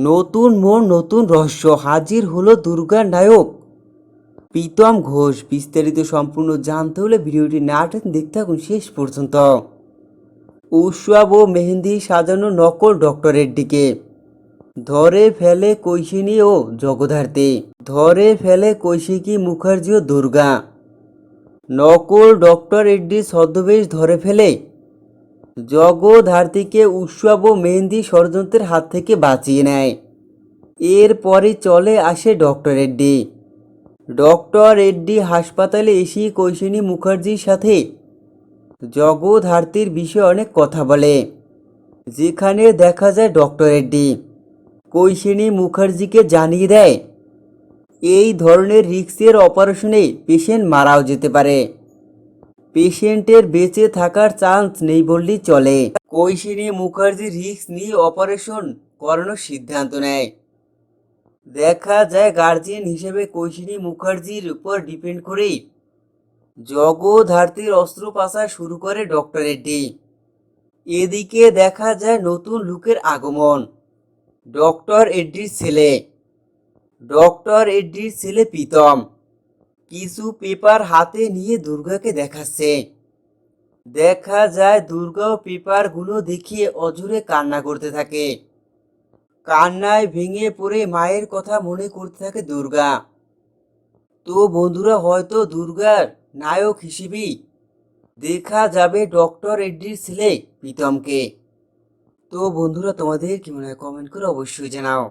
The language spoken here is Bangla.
নতুন মোড় নতুন রহস্য। হাজির হলো দুর্গার নায়ক প্রীতম ঘোষ। বিস্তারিত সম্পূর্ণ জানতে হলে ভিডিওটি না দেখতে থাকুন শেষ পর্যন্ত। উৎসব ও মেহেন্দি সাজানো নকল ডক্টরের দিকে। ধরে ফেলে কৈশিনী ও জগধার্তে ধরে ফেলে কৈশিকী, মুখার্জি ও দুর্গা। নকল ডক্টর এডি ছদ্মবেশ ধরে ফেলে জগধার্তীকে উৎসব ও মেহেন্দি ষড়যন্ত্রের হাত থেকে বাঁচিয়ে নেয়। এরপরে চলে আসে ডক্টর এড্ডি ডক্টর এড্ডি হাসপাতালে এসে কৈশিনী মুখার্জির সাথে জগধার্তীর বিষয়ে অনেক কথা বলে, যেখানে দেখা যায় ডক্টর এড্ডি কৈশিনী মুখার্জিকে জানিয়ে দেয়, এই ধরনের রিক্সের অপারেশনে পেশেন্ট মারাও যেতে পারে। পেশেন্টের বেঁচে থাকার চান্স নেই বললেই চলে। কৈশিনী মুখার্জি রিস্ক নিয়ে অপারেশন করানোর সিদ্ধান্ত নেয়। দেখা যায় গার্জিয়ান হিসেবে কৈশিনী মুখার্জির উপর ডিপেন্ড করেই জগধার্তীর অস্ত্রোপচার শুরু করে ডক্টর এডি এদিকে দেখা যায় নতুন লুকের আগমন। ডক্টর এড্ডির ছেলে। ডক্টর এড্ডির ছেলে প্রীতম। কিছু পেপার হাতে নিয়ে দুর্গাকে দেখাচ্ছে। দেখা যায় দুর্গাও পেপারগুলো দেখিয়ে অজুরে কান্না করতে থাকে। কান্নায় ভেঙে পড়ে মায়ের কথা মনে করতে থাকে দুর্গা। তো বন্ধুরা, হয়তো দুর্গার নায়ক হিসেবেই দেখা যাবে ডক্টর এড্ডির ছেলে প্রীতমকে। তো বন্ধুরা, তোমাদের কি মনে হয় কমেন্ট করে অবশ্যই জানাও।